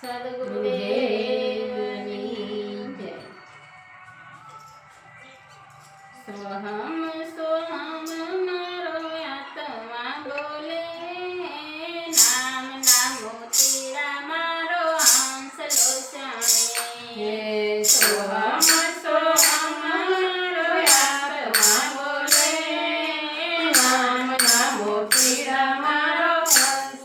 सद्गुरुदेवनी जय सोहम सोहम, मारो आत्मा बोले नाम नामो तेरा मारो हंस लोचने सोहम सोहम, मारो बोले नाम नामो तेरा मारो हंस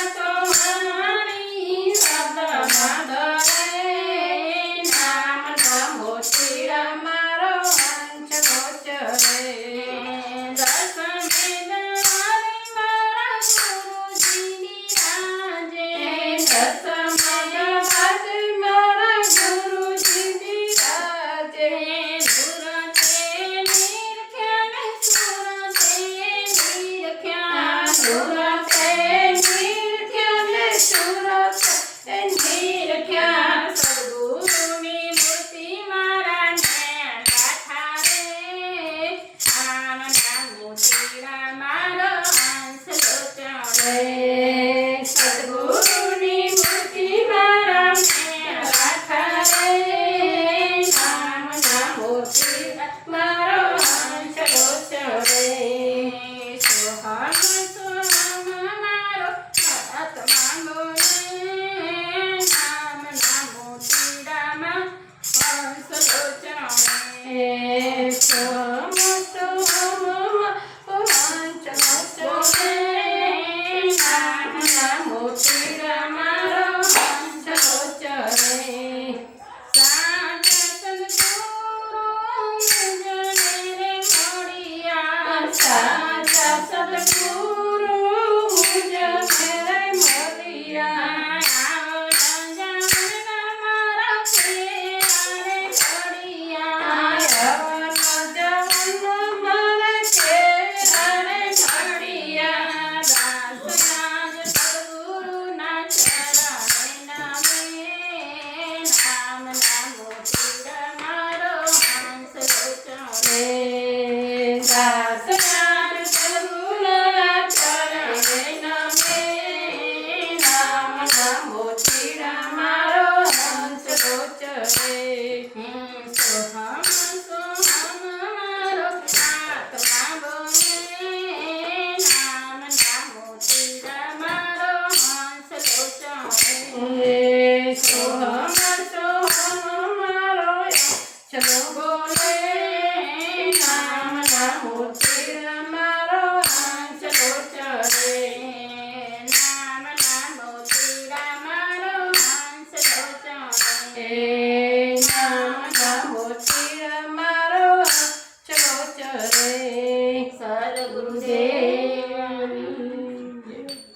Hey. Yay. Chalo bole, nam namo te.